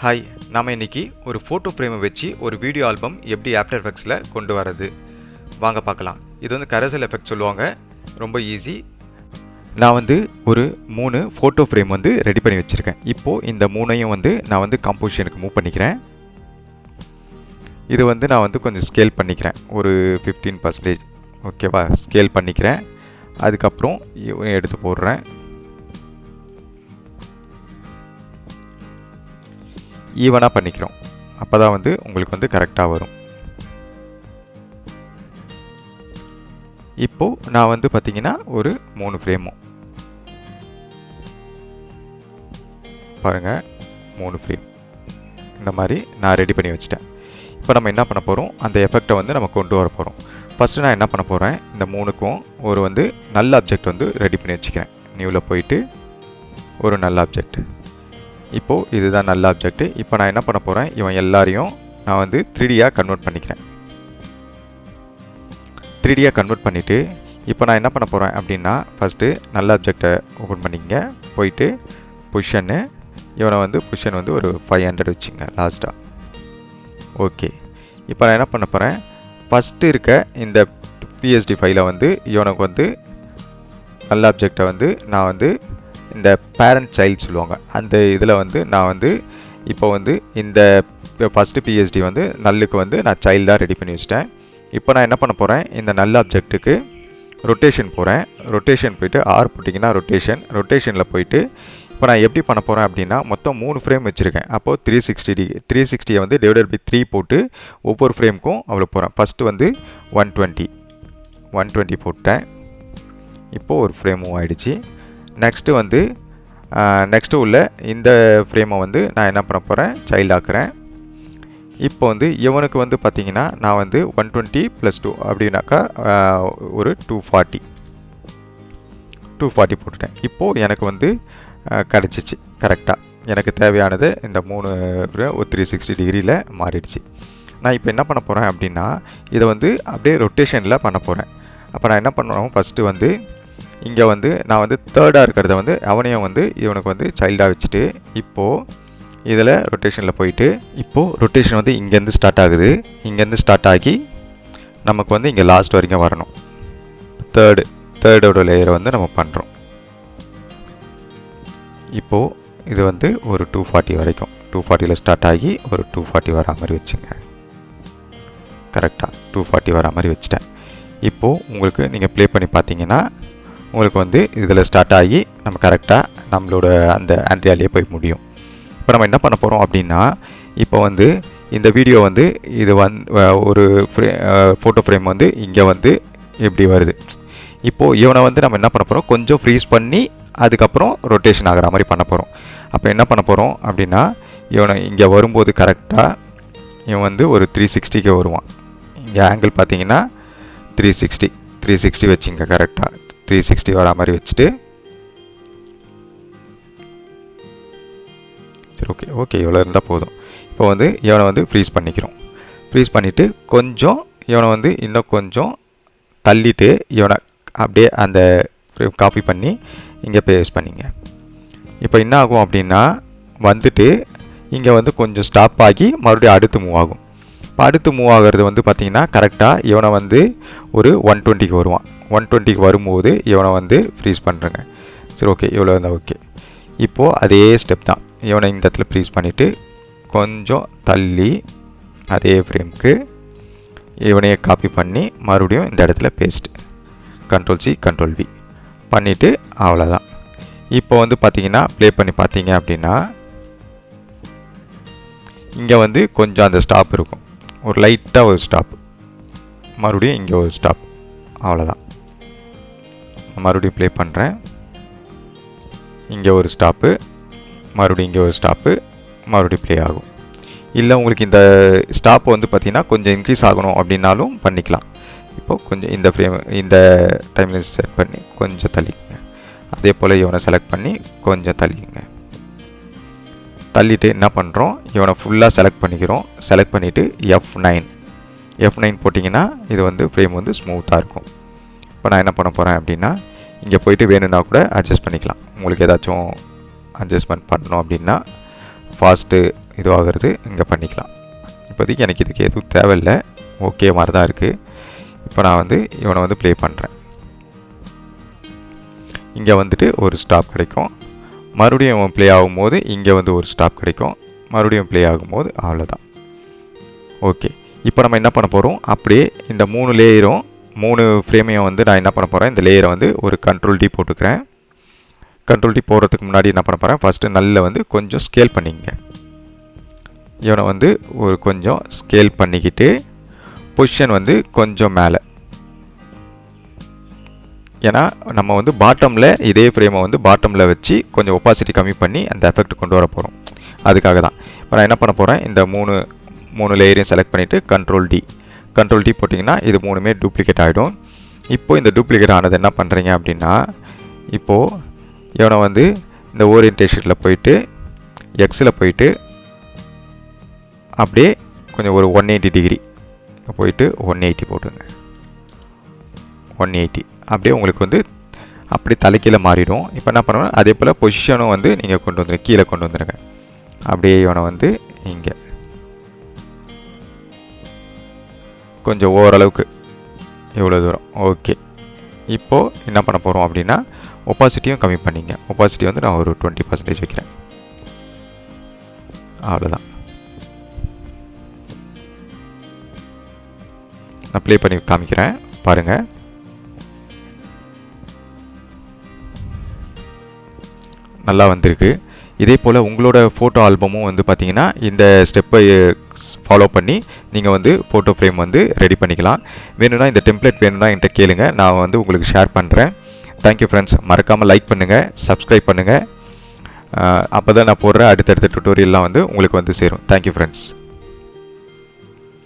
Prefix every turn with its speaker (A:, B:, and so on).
A: Hi நாம் இன்னைக்கு ஒரு ஃபோட்டோ ஃப்ரேமை வச்சு ஒரு வீடியோ ஆல்பம் எப்படி ஆஃப்டர் எஃபெக்ட்ஸில் கொண்டு வரது? வாங்க பார்க்கலாம். இது வந்து கரசல் எஃபெக்ட் சொல்லுவாங்க. ரொம்ப ஈஸி நான் வந்து ஒரு மூணு ஃபோட்டோ ஃப்ரேம் வந்து ரெடி பண்ணி வச்சுருக்கேன். இப்போது இந்த மூணையும் வந்து நான் வந்து கம்போசிஷனுக்கு மூவ் பண்ணிக்கிறேன். இது வந்து நான் வந்து கொஞ்சம் ஸ்கேல் பண்ணிக்கிறேன். ஒரு ஃபிஃப்டீன் பர்சன்டேஜ் ஓகேவா ஸ்கேல் பண்ணிக்கிறேன். அதுக்கப்புறம் எடுத்து போடுறேன். ஈவனாக பண்ணிக்கிறோம். அப்போ தான் வந்து உங்களுக்கு வந்து கரெக்டாக வரும். இப்போது நான் வந்து பார்த்திங்கன்னா ஒரு மூணு ஃப்ரேமும் பாருங்கள் மூணு ஃப்ரேம் இந்த மாதிரி நான் ரெடி பண்ணி வச்சுட்டேன். இப்போ நம்ம என்ன பண்ண போகிறோம் அந்த எஃபெக்டை வந்து நம்ம கொண்டு வர போகிறோம் ஃபஸ்ட்டு நான் என்ன பண்ண போகிறேன் இந்த மூணுக்கும் ஒரு வந்து நல்ல அப்ஜெக்ட் வந்து ரெடி பண்ணி வச்சுக்கிறேன். நியூவில் போயிட்டு ஒரு நல்ல ஆப்ஜெக்ட் இப்போது இதுதான் நல்ல ஆப்ஜெக்ட் இப்போ நான் என்ன பண்ண போகிறேன் இவன் எல்லாரையும் நான் வந்து த்ரீடியாக கன்வெர்ட் பண்ணிக்கிறேன். த்ரீடியாக கன்வெர்ட் பண்ணிவிட்டு இப்போ நான் என்ன பண்ண போகிறேன் அப்படின்னா ஃபஸ்ட்டு நல்ல ஆப்ஜெக்டை ஓப்பன் பண்ணிக்கங்க. போயிட்டு புஷன்னு இவனை வந்து புஷன் வந்து ஒரு ஃபைவ் ஹண்ட்ரட் வச்சுங்க லாஸ்ட்டாக ஓகே இப்போ நான் என்ன பண்ண போகிறேன் ஃபஸ்ட்டு இருக்க இந்த பிஎஸ்டி ஃபைலை வந்து இவனுக்கு வந்து நல்ல ஆப்ஜெக்டை வந்து நான் வந்து இந்த பேரண்ட் சைல்டு சொல்லுவாங்க. அந்த இதில் வந்து நான் வந்து இப்போ வந்து இந்த ஃபஸ்ட்டு பிஹெச்டி வந்து நல்லுக்கு வந்து நான் சைல்டாக ரெடி பண்ணி வச்சிட்டேன். இப்போ நான் என்ன பண்ண போகிறேன் இந்த நல்ல அப்ஜெக்ட்டுக்கு ரொட்டேஷன் போகிறேன் ரொட்டேஷன் போயிட்டு ஆர் போட்டிங்கன்னா ரொட்டேஷன் ரொட்டேஷனில் போயிட்டு இப்போ நான் எப்படி பண்ண போகிறேன் அப்படின்னா மொத்தம் மூணு ஃப்ரேம் வச்சுருக்கேன். அப்போது த்ரீ சிக்ஸ்டி டி த்ரீ சிக்ஸ்டியை வந்து டிவைடட் பை த்ரீ போட்டு ஒவ்வொரு ஃப்ரேமுக்கும் அவ்வளோ போகிறேன் ஃபஸ்ட்டு வந்து ஒன் டுவெண்ட்டி ஒன் டுவெண்ட்டி போட்டேன். இப்போது ஒரு ஃப்ரேமும் ஆகிடுச்சி நெக்ஸ்ட்டு வந்து நெக்ஸ்ட்டு உள்ள இந்த ஃப்ரேமை வந்து நான் என்ன பண்ண போகிறேன் சைல்ட் ஆக்குறேன். இப்போ வந்து இவனுக்கு வந்து பார்த்திங்கன்னா நான் வந்து ஒன் டுவெண்ட்டி ப்ளஸ் டூ அப்படின்னாக்கா ஒரு டூ ஃபார்ட்டி டூ ஃபார்ட்டி போட்டுட்டேன். இப்போது எனக்கு வந்து கிடச்சிச்சு. கரெக்டாக எனக்கு தேவையானது இந்த மூணு ஒரு த்ரீ சிக்ஸ்டி டிகிரியில் மாறிடுச்சு. நான் இப்போ என்ன பண்ண போகிறேன் அப்படின்னா இதை வந்து அப்படியே ரொட்டேஷனில் பண்ண போகிறேன் அப்போ நான் என்ன பண்ணுவோம் ஃபஸ்ட்டு வந்து இங்கே வந்து நான் வந்து தேர்டாக இருக்கிறத வந்து அவனையும் வந்து இவனுக்கு வந்து சைல்டாக வச்சுட்டு இப்போது இதில் ரொட்டேஷனில் போயிட்டு இப்போது ரொட்டேஷன் வந்து இங்கேருந்து ஸ்டார்ட் ஆகுது. இங்கேருந்து ஸ்டார்ட் ஆகி நமக்கு வந்து இங்கே லாஸ்ட் வரைக்கும் வரணும். தேர்டு தேர்டோட லேயரை வந்து நம்ம பண்ணுறோம் இப்போது இது வந்து ஒரு டூ ஃபார்ட்டி வரைக்கும். டூ ஃபார்ட்டியில் ஸ்டார்ட் ஆகி ஒரு டூ ஃபார்ட்டி வரா மாதிரி வச்சுங்க. கரெக்டாக டூ ஃபார்ட்டி வரா மாதிரி வச்சுட்டேன். இப்போது உங்களுக்கு நீங்கள் ப்ளே பண்ணி பார்த்தீங்கன்னா உங்களுக்கு வந்து இதில் ஸ்டார்ட் ஆகி நம்ம கரெக்டாக நம்மளோட அந்த ஆண்ட்ரியாலேயே போய் முடியும். இப்போ நம்ம என்ன பண்ண போகிறோம் அப்படின்னா இப்போ வந்து இந்த வீடியோ வந்து இது வந் ஒரு ஃப்ரே ஃபோட்டோ ஃப்ரேம் வந்து இங்கே வந்து எப்படி வருது? இப்போது இவனை வந்து நம்ம என்ன பண்ண போகிறோம் கொஞ்சம் ஃப்ரீஸ் பண்ணி அதுக்கப்புறம் ரொட்டேஷன் ஆகிற மாதிரி பண்ண போகிறோம் அப்போ என்ன பண்ண போகிறோம் அப்படின்னா இவனை இங்கே வரும்போது கரெக்டாக இவன் வந்து ஒரு த்ரீ சிக்ஸ்டிக்கு வருவான். இங்கே ஆங்கிள் பார்த்தீங்கன்னா த்ரீ சிக்ஸ்டி த்ரீ சிக்ஸ்டி வச்சுங்க கரெக்டாக த்ரீ சிக்ஸ்டி வரா மாதிரி வச்சுட்டு. சரி ஓகே ஓகே இவ்வளோ இருந்தால் போதும். இப்போ வந்து இவனை வந்து ஃப்ரீஸ் பண்ணிக்கிறோம். ஃப்ரீஸ் பண்ணிவிட்டு கொஞ்சம் இவனை வந்து இன்னும் கொஞ்சம் தள்ளிட்டு இவனை அப்படியே அந்த காப்பி பண்ணி இங்கே பேஸ் பண்ணிங்க. இப்போ என்ன ஆகும் அப்படின்னா வந்துட்டு இங்கே வந்து கொஞ்சம் ஸ்டாப் ஆகி மறுபடியும் அடுத்து மூவ் ஆகும். இப்போ அடுத்து மூவ் ஆகிறது வந்து பார்த்திங்கன்னா கரெக்டாக இவனை வந்து ஒரு ஒன் டுவெண்ட்டிக்கு வருவான். ஒன் டுவெண்ட்டிக்கு வரும்போது இவனை வந்து ஃப்ரீஸ் பண்ணுறேங்க சரி ஓகே இவ்வளோ இருந்தால் ஓகே இப்போது அதே ஸ்டெப் தான். இவனை இந்த இடத்துல ஃப்ரீஸ் பண்ணிவிட்டு கொஞ்சம் தள்ளி அதே ஃப்ரேம்க்கு இவனையே காப்பி பண்ணி மறுபடியும் இந்த இடத்துல paste control C control V பண்ணிவிட்டு அவ்வளோதான் இப்போ வந்து பார்த்திங்கன்னா ப்ளே பண்ணி பார்த்தீங்க அப்படின்னா இங்கே வந்து கொஞ்சம் அந்த ஸ்டாப் இருக்கும். ஒரு லைட்டாக ஒரு ஸ்டாப் மறுபடியும் இங்கே ஒரு ஸ்டாப் அவ்வளோதான் மறுபடியும் ப்ளே பண்ணுறேன் இங்கே ஒரு ஸ்டாப்பு மறுபடியும் இங்கே ஒரு ஸ்டாப்பு மறுபடியும் ப்ளே ஆகும். இல்லை உங்களுக்கு இந்த ஸ்டாப் வந்து பார்த்திங்கன்னா கொஞ்சம் இன்க்ரீஸ் ஆகணும் அப்படின்னாலும் பண்ணிக்கலாம். இப்போது கொஞ்சம் இந்த ஃப்ரேம் இந்த டைமில் செட் பண்ணி கொஞ்சம் தள்ளிக்கங்க. அதே போல் இவனை செலக்ட் பண்ணி கொஞ்சம் தள்ளிக்கங்க. தள்ளிட்டு என்ன பண்ணுறோம் இவனை ஃபுல்லாக செலக்ட் பண்ணிக்கிறோம். செலக்ட் பண்ணிவிட்டு எஃப் நைன் எஃப் நைன் போட்டிங்கன்னா இது வந்து ஃப்ரேம் வந்து ஸ்மூத்தாக இருக்கும். இப்போ நான் என்ன பண்ண போகிறேன் அப்படின்னா இங்கே போயிட்டு வேணும்னா கூட அட்ஜஸ்ட் பண்ணிக்கலாம். உங்களுக்கு ஏதாச்சும் அட்ஜஸ்ட்மெண்ட் பண்ணணும் அப்படின்னா ஃபாஸ்ட்டு இதுவாகிறது இங்கே பண்ணிக்கலாம். இப்போதைக்கு எனக்கு இதுக்கு எதுவும் தேவையில்லை. ஓகே மாதிரி தான் இருக்குது இப்போ நான் வந்து இவனை வந்து ப்ளே பண்ணுறேன் இங்கே வந்துட்டு ஒரு ஸ்டாப் கிடைக்கும். மறுபடியும் அவன் ப்ளே ஆகும்போது இங்கே வந்து ஒரு ஸ்டாப் கிடைக்கும். மறுபடியும் ப்ளே ஆகும்போது அவ்வளோதான் ஓகே இப்போ நம்ம என்ன பண்ண போகிறோம் அப்படியே இந்த மூணு லேயரும் மூணு ஃப்ரேமையும் வந்து நான் என்ன பண்ண போகிறேன் இந்த லேயரை வந்து ஒரு கண்ட்ரோல் டி போட்டுக்கிறேன். கண்ட்ரோல் டி போடுறதுக்கு முன்னாடி என்ன பண்ண போகிறேன் ஃபஸ்ட்டு நல்ல வந்து கொஞ்சம் ஸ்கேல் பண்ணிங்க இவனை வந்து ஒரு கொஞ்சம் ஸ்கேல் பண்ணிக்கிட்டு பொசிஷன் வந்து கொஞ்சம் மேலே. ஏன்னா நம்ம வந்து பாட்டமில் இதே ஃப்ரேமை வந்து பாட்டமில் வச்சு கொஞ்சம் ஒப்பாசிட்டி கம்மி பண்ணி அந்த எஃபெக்ட் கொண்டு வர போகிறோம் அதுக்காக தான். இப்போ நான் என்ன பண்ண போகிறேன் இந்த மூணு மூணு லேயரையும் செலக்ட் பண்ணிவிட்டு கண்ட்ரோல் டி கண்ட்ரோல் டி போட்டிங்கன்னா இது மூணுமே டூப்ளிகேட் ஆகிடும் இப்போது இந்த டூப்ளிகேட் ஆனது என்ன பண்ணுறீங்க அப்படின்னா இப்போது இவனை வந்து இந்த ஓரியன்டேஷனில் போயிட்டு எக்ஸில் போயிட்டு அப்படியே கொஞ்சம் ஒரு ஒன் எயிட்டி டிகிரி போயிட்டு ஒன் எயிட்டி போட்டுங்க ஒன் எயிட்டி அப்படியே உங்களுக்கு வந்து அப்படியே தலைக்கீழே மாறிடும். இப்போ என்ன பண்ணணும் அதே போல் பொசிஷனும் வந்து நீங்கள் கொண்டு வந்துடுங்க கீழே கொண்டு வந்துடுங்க அப்படியே இவனை வந்து இங்கே. கொஞ்சம் ஓரளவுக்கு இவ்வளோ தூரம். ஓகே இப்போது என்ன பண்ண போகிறோம் அப்படின்னா ஒப்பாசிட்டியும் கம்மி பண்ணிங்க. ஒப்பாசிட்டி வந்து நான் ஒரு டுவெண்ட்டி பர்சன்டேஜ் வைக்கிறேன். அவ்வளோதான் நான் ப்ளே பண்ணி காமிக்கிறேன். பாருங்கள் நல்லா வந்திருக்கு. இதே போல் உங்களோட ஃபோட்டோ ஆல்பமும் வந்து பார்த்தீங்கன்னா இந்த ஸ்டெப்பை ஃபாலோ பண்ணி நீங்கள் வந்து ஃபோட்டோ ஃப்ரேம் வந்து ரெடி பண்ணிக்கலாம். வேணும்னா இந்த டெம்ப்ளேட் வேணும்னா என்கிட்ட கேளுங்க. நான் வந்து உங்களுக்கு ஷேர் பண்ணுறேன் தேங்க்யூ ஃப்ரெண்ட்ஸ் மறக்காமல் லைக் பண்ணுங்கள் சப்ஸ்கிரைப் பண்ணுங்கள் அப்போ தான் நான் போடுற அடுத்தடுத்த டுட்டோரியல்லாம் வந்து உங்களுக்கு வந்து சேரும். Thank you friends